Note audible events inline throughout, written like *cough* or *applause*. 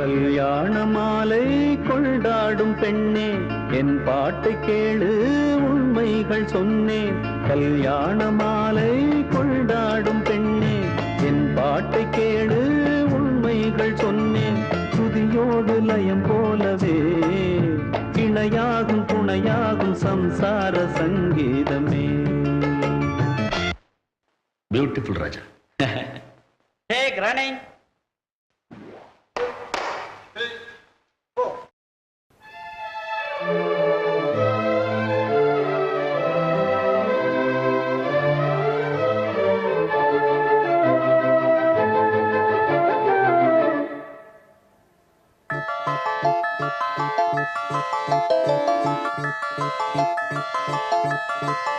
கல்யாண மாலை கொண்டாடும் பெண்ணே என் பாட்டை கேளு உண்மைகள் சொன்னேன் கல்யாண மாலை கொண்டாடும் பெண்ணே என் பாட்டை கேளு உண்மைகள் சொன்னேன் துதியோடு லயம் போலவே இணையாகும் துணையாகும் சம்சார சங்கீதமே. பியூட்டிஃபுல் ராஜா. *laughs* Take running.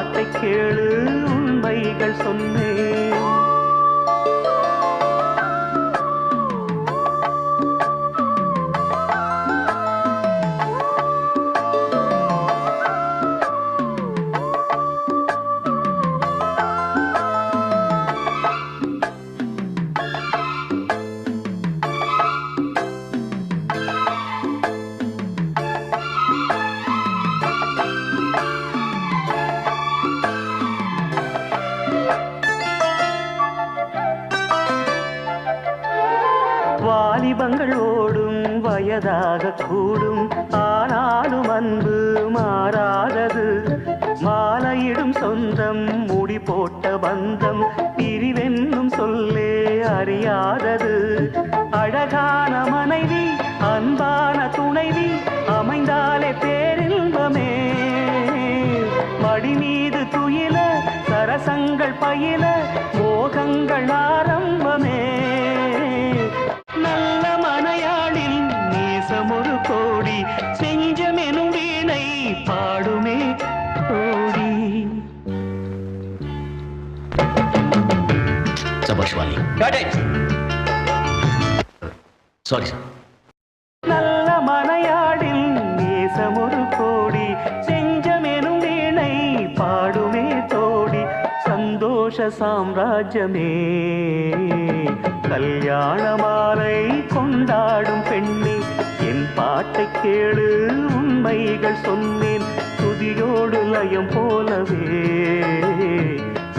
பாட்டை கேளு உண்மைகள் சொன்னேன். தீபங்கள் ஓடும் வயதாக கூடும். ஆனாலும் அன்பு மாறாதது. மாலையிடும் சொந்தம் முடி போட்ட பந்தம் பிரிவென்னும் சொல்லே அறியாதது. அழகான மனைவி அன்பான துணைவி it. சாரி சார் நல்ல மனையாடில் நேசமொரு கோடி செஞ்சமெனும் வீணை பாடுமே தோடி சந்தோஷ சாம்ராஜ்யமே. கல்யாண மாலை கொண்டாடும் பெண்ணே என் பாட்டை கேளு உண்மைகள் சொன்னேன் துதியோடு லயம் போலவே.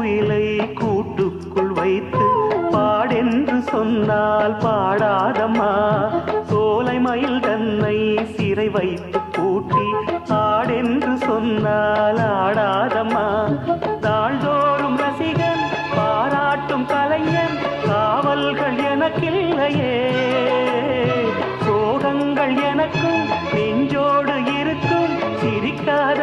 குயிலை கூட்டுக்குள் வைத்து பாடென்று சொன்னால் பாடாதம்மா. சோலை மயில் தன்னை சிறை வைத்து பூட்டி ஆடென்று சொன்னால் ஆடாதம்மா. தாழ்தோறும் ரசிகன் பாராட்டும் கலைஞன் காவல்கள் எனக்கில்லையே. சோகங்கள் எனக்கும் நெஞ்சோடு இருக்கும் சிரிக்காத